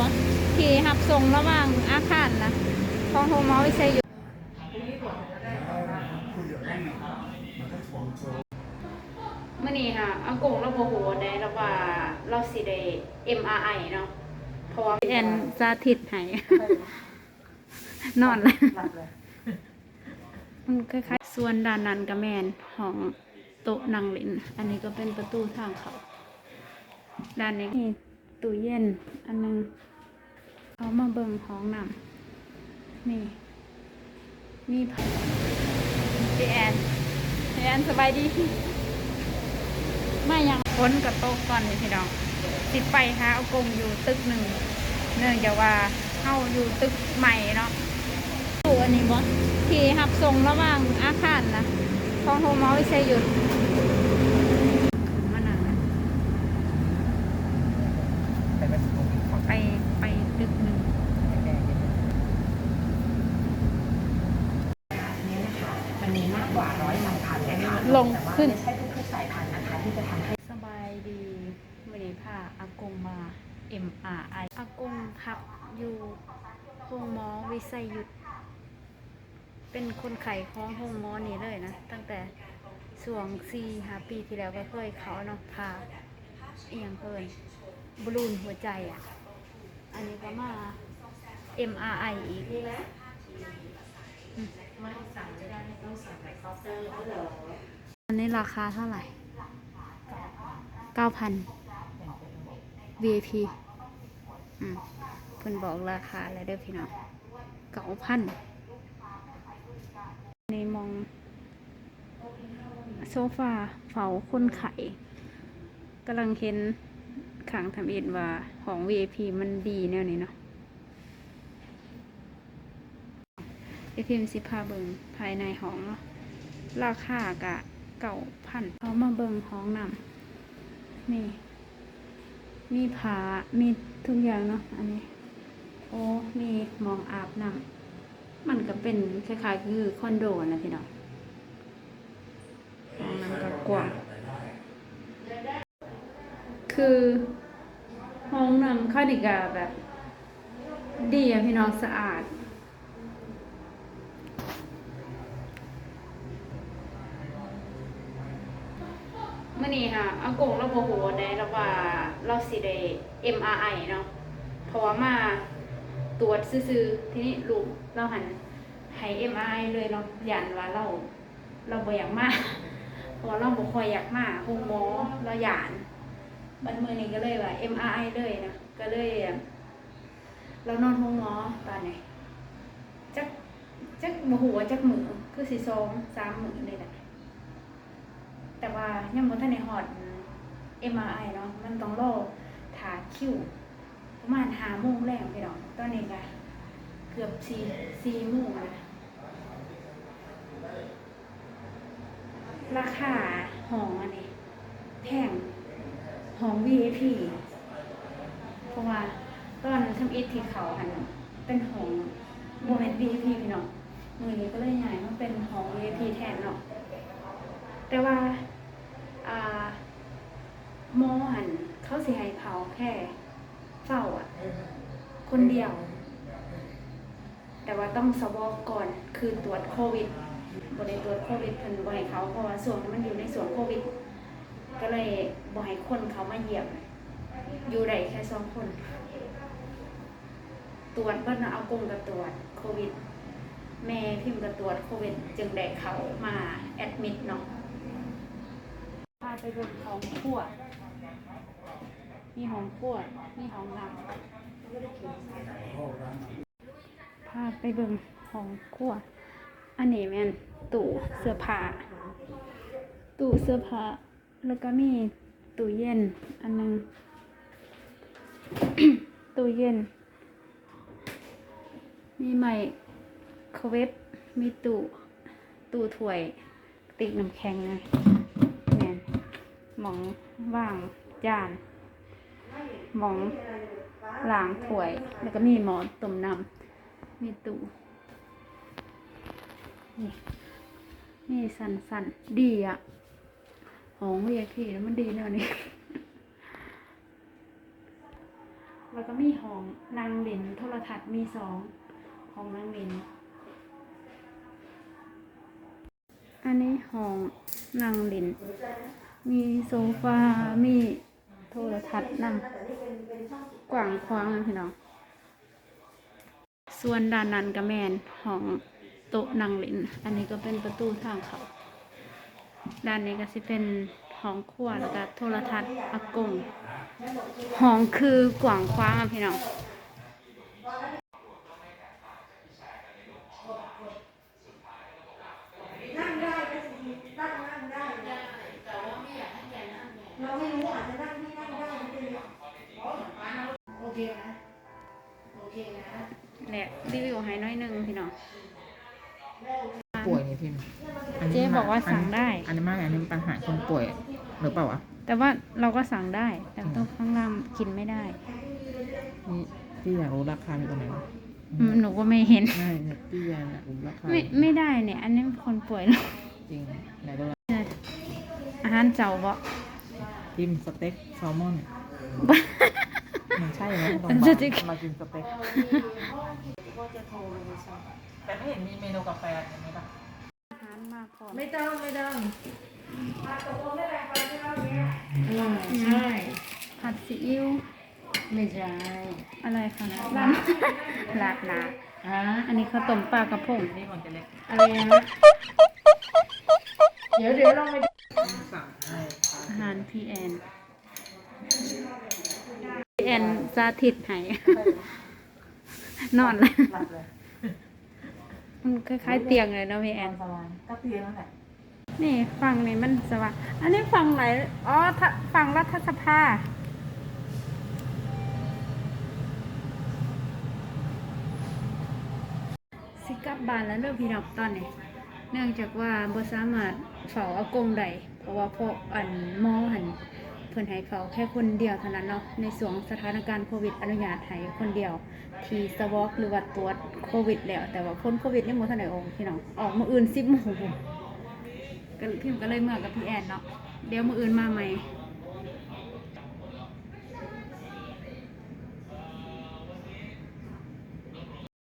บ่ที่หับส่งระหว่างอาคารนะของโฮมอวิเศษอยู่มื่อนี้ค่ะอากงเราบ่ฮู้ได้แล้วว่าเราสิได้ MRI เนาะเพราะว่าแอนสาธิตให้นอนแล้วหลับเลยมันคล้ายๆส่วนด้านนั้นก็แมนของโต๊ะนั่งเล่น อันนี้ก็เป็นประตูทางเขา ด้านนี้มีตู้เย็น อันหนึง เขามาเบิ่งห้องน้ำนี่มีผักพี่แอนพี่แอนสบายดี ไม่ยังฝนกับโต๊ะก่อนนี่พี่น้องสิไปหาเอากงอยู่ตึกหนึ่ง เนื่องจากว่าเข้าอยู่ตึกใหม่เนาะตู้อันนี้บอสที่หับส่งระหว่างอาคารนะของโฮมอวิเศษหยุดาหนา แต่เป็นตรงนี้ของ ไปไปตึกหนึ่ง แดงๆเนี่ยนี่นะคะมันมีมากกว่าร้อยสายพันธุ์นะคะ ลง แต่ว่า ขึ้น ไม่ใช่ทุกๆสายพันธุ์นะคะที่จะทำให้ ส บายดีวันนี้พาอากงมา MRI อากงพักอยู่โฮมอวิเศษหยุดเป็นคนไข้ของโฮมอนี่เลยนะ ตั้งแต่ช่วงสี่หาปีที่แล้วก็เคยเขาเนาะพาเอียงเพิ่นบอลลูนหัวใจอะ อันนี้ก็มา MRI อีกอันนี้ราคาเท่าไหร่ 9,000 VIP อืมเพิ่นบอกราคาแล้วเด้อพี่น้อง9,000นี่มอง โซฟาเฝาคนไข้กำลังเห็นขังทำเอินว่าของ VIP มันดีแนวนี้เนาะไอพิมสิพาเบิงภายในห้องเนาะราคากะเก่าพันเขามาเบิงห้องนำ นี่ มีผามีทุกอย่างเนาะอันนี้ โอ้มีมองอาบน้ำมันก็เป็นคล้ายๆคือคอนโดนะพี่น้องห้องน้ำก็กว้างคือห้องน้ำเข้าดีกาแบบ ดีอะพี่น้องสะอาด มื่อนี้ค่ะอากงเราโมโหได้แล้วว่าเราสิได้ MRI เนาะเพราะว่ามาตรวจซื่อๆทีนี้ลูกเราหันให้ MRI เลยเนาะยันว่าเรา เราบ่อยากมาเพราะเราบ่ค่อยอยากมาห้องหมอเราหยานบัดมื้อนี้ก็เลยว่า MRI เลยนะก็เลยเรานอนห้องหมอตอนนี้จักจักบ่ฮู้ว่าจักมือคือสิสองสามมือนี่แหละ แต่ว่ายังบ่ทันได้ฮอด MRI เนาะมันต้องรอถาคิวประมาณ5โมงแรงพี่น้องตอนนี้ก็เกือบ4 4โมงแล้วราคาห้องอันนี้แพงห้อง VIP เพราะว่าตอนทำอิฐที่เขาหันเป็นห้องบ่แม่น VIP พี่น้องมือนี้ก็เลยย้ายมาเป็นห้อง VIP แทนเนาะแต่ว่า หมอหันเขาสิให้เผาแค่เฝ้าอะ คนเดียว แต่ว่าต้องสวอปก่อนคือตรวจโควิดบริตรวจโควิดเพิ่นบ่ให้เขาเพราะว่าส่วนมันอยู่ในส่วนโควิด ก็เลยบ่ให้คนเขามาเยี่ยมอยู่ได้แค่สองคน ตรวจเพิ่นน่ะเอากงกับตรวจโควิด แม่พิมพ์กับตรวจโควิด จึงได้เขามาแอดมิดเนาะพา ไปเบิ่งของขวดมีของขวดมีของน้ำพาไปเบิ่งของขวดอันนี้แมนตู้เสื้อผ้าตู้เสื้อผ้าแล้วก็มีตู้เย็น อันหนึงตู้เย็น มีไมโครเวฟมีตู้ตู้ถ้วย ติ๊กน้ำแข็งนะ หมองว่างจาน หมองล้างถ้วย แล้วก็มีหมอต้มน้ำมีตู้นี่นี่สันสันๆดีอะของ VIP แล้วมันดีแนวนี้แล้วก็มีหองนางเล่นโทรทัศน์มีสองหองนางเล่นอันนี้หองนางเล่น มีโซฟา มีโทรทัศน์นั่งกว้างขวางเลยพี่น้อง ส่วนด้านนั้นก็แมนห้องโต๊ะนางเล่น อันนี้ก็เป็นประตูทางเขา ด้านนี้ก็จะเป็นห้องครัวแล้วก็โทรทัศน์อากงห้องคือกว้างขวางอะพี่น้อง นั่งได้ก็สิตั้งนั่งได้ เราไม่รู้อาจจะนั่งที่นั่งได้ไม่ได้โอเคนะ โอเคนะแหละรีวิวให้น้อยหนึงพี่น้องป่วยนี่พิมพ์นนี้เจ๊บอกว่าสั่งได้ อันนี้มากอันนี้ปัญหาคนป่วยหรือเปล่าวะแต่ว่าเราก็สั่งได้ แต่ต้องข้างล่างกินไม่ได้ นี่พี่อยากรู้ราคามีตรงไหนวะอืมหนูก็ไม่เห็นใช่เนี่ยพี่อยากรู้ราคาไม่ไม่ได้เนี่ย อันนี้คนป่วยแล้วจริงไหนดูละอาหารเจ้าบ่ พิมพ์สเต็กแซลมอนมันใช่ไหมโรงพมันยาบาจะลจะมากินสเต็กแต่ไม่เห็นมีเมนูกาแฟอันนี้ป่ะอาหารมาพร้อมไม่ต้องไม่ต้องมาตกลงได้แรงไปใช่ไหมวันนี้ใช่ผัดซีอิ๊วไม่ใช่อะไรคะนะร้านลาดหนาอะอันนี้ข้าวต้มปลากระพงนี่ของเจเล็กอะไรนะเดี๋ยวเดี๋ยวลองไปสั่งให้อาหารพีแอนพีแอนสาธิตให้ นอนเลยหลับเลยมันคล้ายๆเตียงเลยเนาะพี่แอน สบายก็เตียงนั่นแหละนี่ฝั่งนี้มันสว่างอันนี้ฝั่งไหน อ๋อถ้าฝั่งรัฐสภา สิกลับบานแล้วเริ่มพี่น้องตอนนี้ เนื่องจากว่าบ่สามารถเฝ้าอากงได้ เพราะว่าพวกอันมอหันเพิ่นให้เฝ้าแค่คนเดียวเท่านั้นเนาะในส่วงสถานการณ์โควิดอนุญาตให้คนเดียว ที่สวอกหรือว่าตรวจโควิดแล้วแต่ว่าพ้นโควิดยังบ่ทันไหนออกพี่น้องออกมืออื่นสิบโมงก็พิมก็เลยเมื่อกับพี่แอนเนาะเดี๋ยวมืออื่นมาใหม่